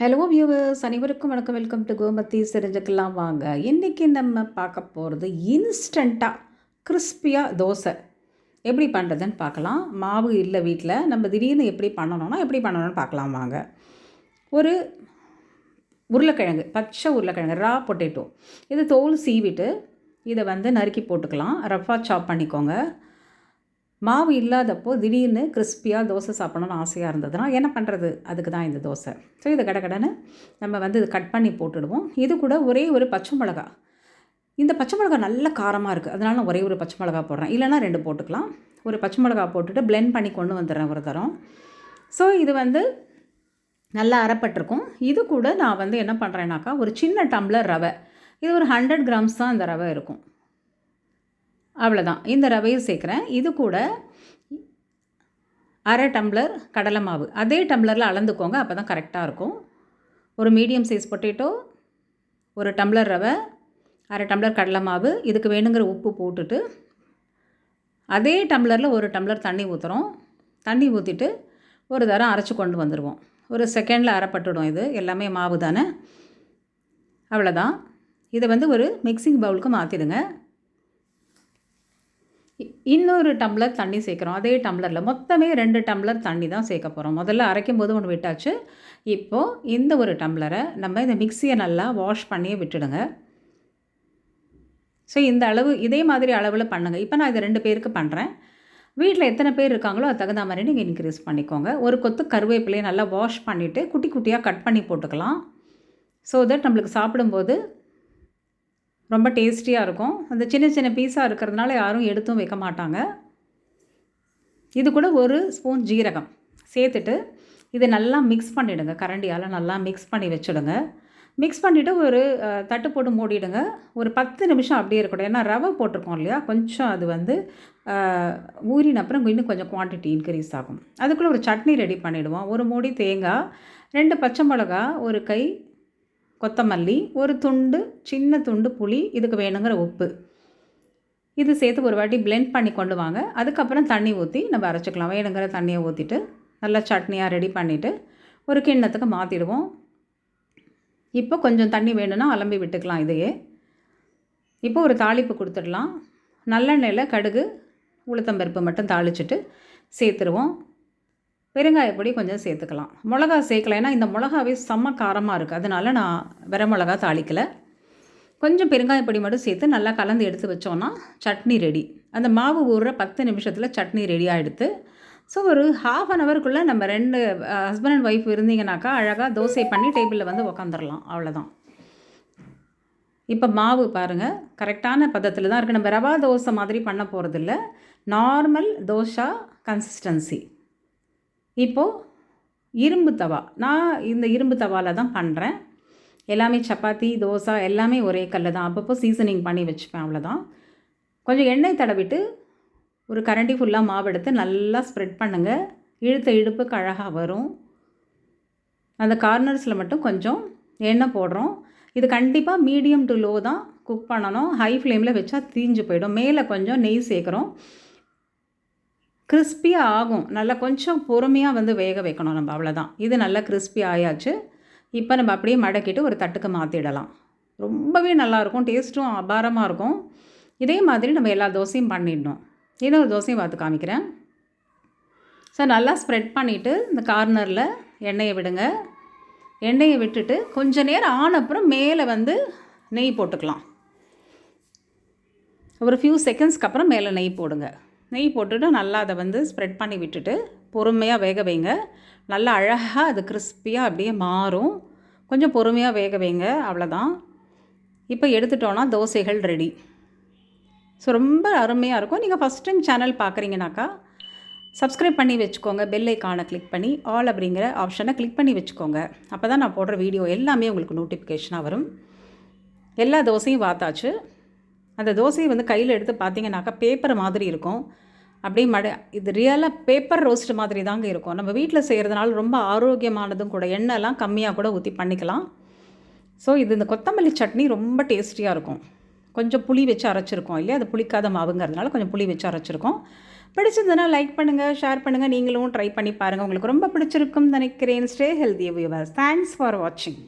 Hello viewers அனைவருக்கும் வணக்கம். Welcome to கோமத்தி செரிஞ்சுக்கலாம் வாங்க. இன்றைக்கி நம்ம பார்க்க போகிறது இன்ஸ்டண்ட்டாக கிறிஸ்பியாக தோசை. எப்படி பண்ணுறதுன்னு பார்க்கலாம். மாவு இல்லை வீட்டில் நம்ம திடீர்னு எப்படி பண்ணணும்னா எப்படி பண்ணணும்னு பார்க்கலாம் வாங்க. ஒரு உருளைக்கிழங்கு பச்சை உருளைக்கிழங்கு ரா பொட்டேட்டோ இது தோல் சீவிட்டு இதை வந்து நறுக்கி போட்டுக்கலாம். ரஃபாக சாப் பண்ணிக்கோங்க. மாவு இல்லாதப்போ திடீர்னு கிறிஸ்பியாக தோசை சாப்பிடணும்னு ஆசையாக இருந்ததுன்னா என்ன பண்ணுறது அதுக்கு தான் இந்த தோசை. ஸோ இதை கடகடன்னு நம்ம வந்து இது கட் பண்ணி போட்டுடுவோம். இது கூட ஒரே ஒரு பச்சை மிளகா. இந்த பச்சை மிளகா நல்ல காரமாக இருக்குது அதனால நான் ஒரே ஒரு பச்சை மிளகா போடுறேன். இல்லைனா ரெண்டு போட்டுக்கலாம். ஒரு பச்சை மிளகா போட்டுட்டு பிளெண்ட் பண்ணி கொண்டு வந்துடுறேன் ஒரு தரம். ஸோ இது வந்து நல்லா அறப்பட்டிருக்கும் இது கூட நான் வந்து என்ன பண்ணுறேன்னாக்கா ஒரு சின்ன டம்ளர் ரவை. இது ஒரு ஹண்ட்ரட் கிராம்ஸ் தான் இந்த ரவை இருக்கும். அவ்வளோதான் இந்த ரவையும் சேர்க்குறேன். இது கூட அரை டம்ளர் கடலை மாவு. அதே டம்ளரில் அளந்துக்கோங்க அப்போ தான் கரெக்டாக இருக்கும். ஒரு மீடியம் சைஸ் பொட்டேட்டோ ஒரு டம்ளர் ரவை அரை டம்ளர் கடலை மாவு இதுக்கு வேணுங்கிற உப்பு போட்டுட்டு அதே டம்ளரில் ஒரு டம்ளர் தண்ணி ஊற்றுறோம் தண்ணி ஊற்றிட்டு ஒரு தரம் அரைச்சி கொண்டு வந்துடுவோம் ஒரு செகண்டில் அரைப்பட்டுடும் இது. எல்லாமே மாவு தானே? அவ்வளோதான் இதை வந்து ஒரு மிக்சிங் பவுலுக்கு மாற்றிடுங்க இன்னொரு டம்ளர் தண்ணி சேர்க்குறோம். அதே டம்ளரில் மொத்தமே ரெண்டு டம்ளர் தண்ணி தான் சேர்க்க போகிறோம் முதல்ல அரைக்கும் போது ஒன்று விட்டாச்சு. இப்போது இந்த ஒரு டம்ளரை நம்ம இந்த மிக்சியை நல்லா வாஷ் பண்ணியே விட்டுடுங்க. ஸோ இந்த அளவு இதே மாதிரி அளவில் பண்ணுங்கள் இப்போ நான் இதை ரெண்டு பேருக்கு பண்ணுறேன் வீட்டில் எத்தனை பேர் இருக்காங்களோ அது தகுந்த மாதிரி நீங்கள் இன்க்ரீஸ் பண்ணிக்கோங்க. ஒரு கொத்து கருவேப்பிலையை நல்லா வாஷ் பண்ணிவிட்டு குட்டி குட்டியாக கட் பண்ணி போட்டுக்கலாம். ஸோ தட் நம்மளுக்கு சாப்பிடும்போது ரொம்ப டேஸ்டியாக இருக்கும். அந்த சின்ன சின்ன பீஸாக இருக்கிறதுனால யாரும் எடுத்தும் வைக்க மாட்டாங்க. இது கூட ஒரு ஸ்பூன் ஜீரகம். சேர்த்துட்டு இதை நல்லா மிக்ஸ் பண்ணிவிடுங்க கரண்டியால் நல்லா மிக்ஸ் பண்ணி வச்சுடுங்க. மிக்ஸ் பண்ணிவிட்டு ஒரு தட்டு போட்டு மூடிடுங்க. ஒரு பத்து நிமிஷம் அப்படியே இருக்கட்டும். ஏன்னா ரவை போட்டிருக்கோம் இல்லையா? கொஞ்சம் அது வந்து ஊறின அப்புறம் இன்னும் கொஞ்சம் குவான்டிட்டி இன்க்ரீஸ் ஆகும். அதுக்குள்ளே ஒரு சட்னி ரெடி பண்ணிவிடுவோம் ஒரு மூடி தேங்காய் ரெண்டு பச்சை மிளகா ஒரு கை கொத்தமல்லி ஒரு துண்டு சின்ன துண்டு புளி இதுக்கு வேணுங்கிற உப்பு. இது சேர்த்து ஒரு வாட்டி பிளெண்ட் பண்ணி கொண்டு வாங்க. அதுக்கப்புறம் தண்ணி ஊற்றி நம்ம அரைச்சிக்கலாம். வேணுங்கிற தண்ணியை ஊற்றிட்டு நல்லா சட்னியாக ரெடி பண்ணிவிட்டு ஒரு கிண்ணத்துக்கு மாற்றிடுவோம் இப்போ கொஞ்சம் தண்ணி வேணும்னா அலம்பி விட்டுக்கலாம் இதையே. இப்போ ஒரு தாளிப்பு கொடுத்துடலாம். நல்லெண்ணெயில் கடுகு உளுத்தம்பருப்பு மட்டும் தாளிச்சிட்டு சேர்த்துருவோம். பெருங்காயப்பொடி கொஞ்சம் சேர்த்துக்கலாம். மிளகா சேர்க்கலைன்னா இந்த மிளகாவே செம்ம காரமாக இருக்குது அதனால் நான் வெற மிளகா தாளிக்கலை. கொஞ்சம் பெருங்காயப்பொடி மட்டும் சேர்த்து நல்லா கலந்து எடுத்து வச்சோன்னா சட்னி ரெடி அந்த மாவு ஊறுற பத்து நிமிஷத்தில் சட்னி ரெடியாக எடுத்து ஸோ ஒரு ஹாஃப் அன் ஹவருக்குள்ளே நம்ம ரெண்டு ஹஸ்பண்ட் அண்ட் ஒய்ஃப் இருந்தீங்கனாக்கா அழகாக தோசை பண்ணி டேபிளில் வந்து உக்காந்துடலாம் அவ்வளோதான் இப்போ மாவு பாருங்கள் கரெக்டான பதத்தில் தான் இருக்குது நம்ம ரவா தோசை மாதிரி பண்ண போகிறதில்ல நார்மல் தோசா கன்சிஸ்டன்சி இப்போது இரும்பு தவா. நான் இந்த இரும்பு தவாவில் தான் பண்ணுறேன் எல்லாமே சப்பாத்தி தோசை எல்லாமே ஒரே கல்ல தான். அப்பப்போ சீசனிங் பண்ணி வச்சுப்பேன் அவ்வளோதான் கொஞ்சம் எண்ணெய் தடவிட்டு ஒரு கரண்டி ஃபுல்லாக மாவு எடுத்து நல்லா ஸ்ப்ரெட் பண்ணுங்கள் இழுத்த இழுப்புக்கு அழகாக வரும். அந்த கார்னர்ஸில் மட்டும் கொஞ்சம் எண்ணெய் போடுறோம். இது கண்டிப்பாக மீடியம் டு லோ தான் குக் பண்ணணும். ஹை ஃப்ளேமில் வச்சா தீஞ்சு போயிடும். மேலே கொஞ்சம் நெய் சேர்க்குறோம். கிறிஸ்பியாக ஆகும். நல்லா கொஞ்சம் பொறுமையாக வந்து வேக வைக்கணும் நம்ம அவ்வளோதான் இது நல்லா கிறிஸ்பி ஆயாச்சு. இப்போ நம்ம அப்படியே மடக்கிட்டு ஒரு தட்டுக்கு மாற்றிடலாம் ரொம்பவே நல்லாயிருக்கும் டேஸ்ட்டும் அபாரமாக இருக்கும். இதே மாதிரி நம்ம எல்லா தோசையும் பண்ணிடணும். இன்னொரு தோசையும் பார்த்து காமிக்கிறேன். ஸோ நல்லா ஸ்ப்ரெட் பண்ணிவிட்டு இந்த கார்னரில் எண்ணெயை விடுங்க. எண்ணெயை விட்டுட்டு கொஞ்ச நேரம் ஆன அப்புறம் மேலே வந்து நெய் போட்டுக்கலாம். ஒரு ஃபியூ செகண்ட்ஸ்க்கு அப்புறம் மேலே நெய் போடுங்க. நெய் போட்டுட்டு நல்லா அதை வந்து ஸ்ப்ரெட் பண்ணி விட்டுட்டு பொறுமையாக வேக வைங்க. நல்லா அழகாக அது கிறிஸ்பியாக அப்படியே மாறும். கொஞ்சம் பொறுமையாக வேக வைங்க அவ்வளோதான் இப்போ எடுத்துட்டோன்னா தோசைகள் ரெடி ஸோ ரொம்ப அருமையாக இருக்கும். நீங்கள் ஃபஸ்ட் டைம் சேனல் பார்க்குறீங்கனாக்கா சப்ஸ்கிரைப் பண்ணி வச்சுக்கோங்க. பெல் ஐக்கானை கிளிக் பண்ணி ஆல் அப்படிங்கிற ஆப்ஷனை கிளிக் பண்ணி வச்சுக்கோங்க. அப்போ தான் நான் போடுற வீடியோ எல்லாமே உங்களுக்கு நோட்டிஃபிகேஷனாக வரும். எல்லா தோசையும் வாத்தாச்சு. அந்த தோசையை வந்து கையில் எடுத்து பார்த்தீங்கன்னாக்கா பேப்பர் மாதிரி இருக்கும். அப்படியே மட இது ரியலாக பேப்பர் ரோஸ்ட் மாதிரி தாங்க இருக்கும். நம்ம வீட்டில் செய்கிறதுனால ரொம்ப ஆரோக்கியமானதும் கூட எண்ணெய்லாம் கம்மியாக கூட ஊற்றி பண்ணிக்கலாம். ஸோ இது இந்த கொத்தமல்லி சட்னி ரொம்ப டேஸ்டியாக இருக்கும். கொஞ்சம் புளி வச்சு அரைச்சிருக்கோம் இல்லையா? அது புளிக்காத மாவுங்கிறதுனால கொஞ்சம் புளி வச்சு அரைச்சிருக்கோம். பிடிச்சிருந்ததுன்னா லைக் பண்ணுங்கள் ஷேர் பண்ணுங்கள் நீங்களும் ட்ரை பண்ணி பாருங்கள் உங்களுக்கு ரொம்ப பிடிச்சிருக்கும்னு நினைக்கிறேன். Stay healthy viewers thanks for வாட்சிங்